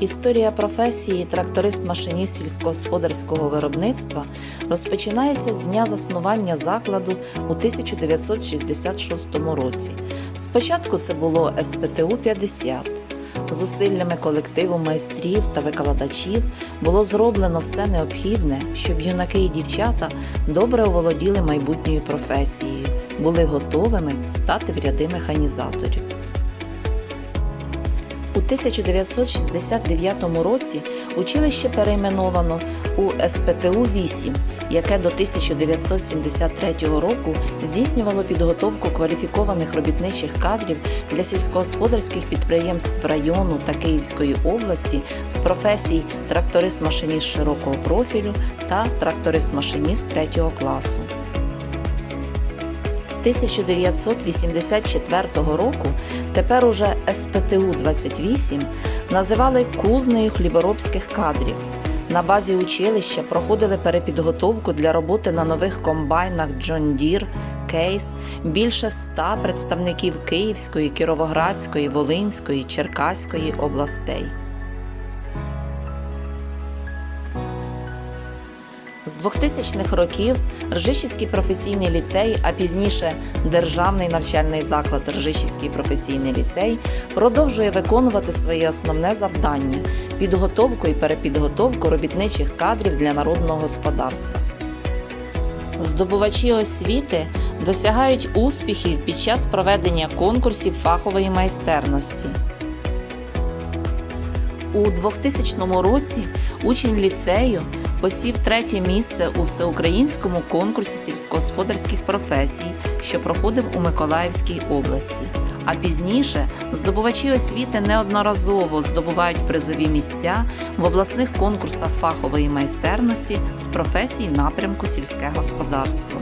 Історія професії тракторист-машиніст сільськогосподарського виробництва розпочинається з дня заснування закладу у 1966 році. Спочатку це було СПТУ 50. Зусиллями колективу майстрів та викладачів було зроблено все необхідне, щоб юнаки і дівчата добре оволоділи майбутньою професією, були готовими стати в ряди механізаторів. У 1969 році училище перейменовано у СПТУ 8, яке до 1973 року здійснювало підготовку кваліфікованих робітничих кадрів для сільськогосподарських підприємств району та Київської області з професій тракторист-машиніст широкого профілю та тракторист-машиніст третього класу. З 1984 року тепер уже СПТУ 28 називали кузнею хліборобських кадрів. На базі училища проходили перепідготовку для роботи на нових комбайнах John Deere, Кейс, більше ста представників Київської, Кіровоградської, Волинської, Черкаської областей. З 2000-х років Ржищівський професійний ліцей, а пізніше Державний навчальний заклад Ржищівський професійний ліцей продовжує виконувати своє основне завдання підготовку і перепідготовку робітничих кадрів для народного господарства. Здобувачі освіти досягають успіхів під час проведення конкурсів фахової майстерності. У 2000 році учень ліцею посів третє місце у всеукраїнському конкурсі сільськогосподарських професій, що проходив у Миколаївській області. А пізніше здобувачі освіти неодноразово здобувають призові місця в обласних конкурсах фахової майстерності з професій напрямку сільське господарство.